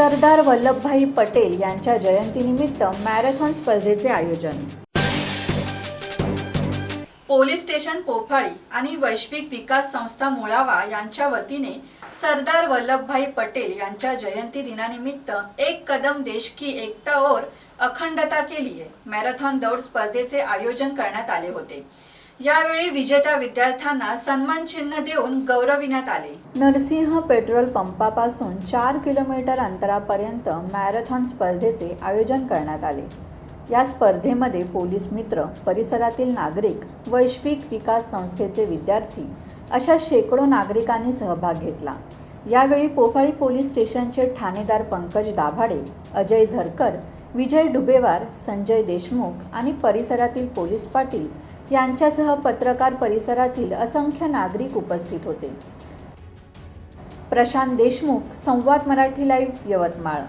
सरदार वल्लभभाई पटेल यांच्या जयंतीनिमित्त मॅरेथॉन स्पर्धेचे आयोजन. पोलीस स्टेशन पोफाळी आणि वैश्विक विकास संस्था मुळावा यांच्या वतीने सरदार वल्लभभाई पटेल यांच्या जयंती दिनानिमित्त एक कदम देश की एकता और अखंडता के लिए मॅरेथॉन दौड स्पर्धेचे आयोजन करण्यात आले होते. यावेळी विजेत्या विद्यार्थ्यांना सन्मान चिन्ह देऊन गौरविण्यात आले. नरसिंह पेट्रोल पंपापासून चार किलोमीटर अंतरापर्यंत मॅरेथॉन स्पर्धेचे आयोजन करण्यात आले. या स्पर्धेमध्ये पोलीस मित्र परिसरातील नागरिक वैश्विक विकास संस्थेचे विद्यार्थी अशा शेकडो नागरिकांनी सहभाग घेतला. यावेळी पोफाळी पोलीस स्टेशनचे ठाणेदार पंकज दाभाडे अजय झरकर विजय डुबेवार संजय देशमुख आणि परिसरातील पोलीस पाटील यांच्यासह पत्रकार परिसरातील असंख्य नागरिक उपस्थित होते. प्रशांत देशमुख संवाद मराठी लाईव्ह यवतमाळ.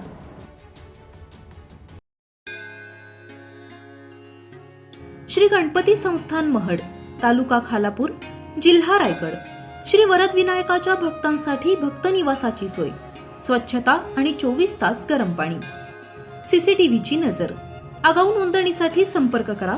श्री गणपती संस्थान महड तालुका खालापूर जिल्हा रायगड. श्री वरद विनायकाच्या भक्तांसाठी भक्त निवासाची सोय स्वच्छता आणि चोवीस तास गरम पाणी. सीसीटीव्हीची नजर. आगाऊ नोंदणीसाठी संपर्क करा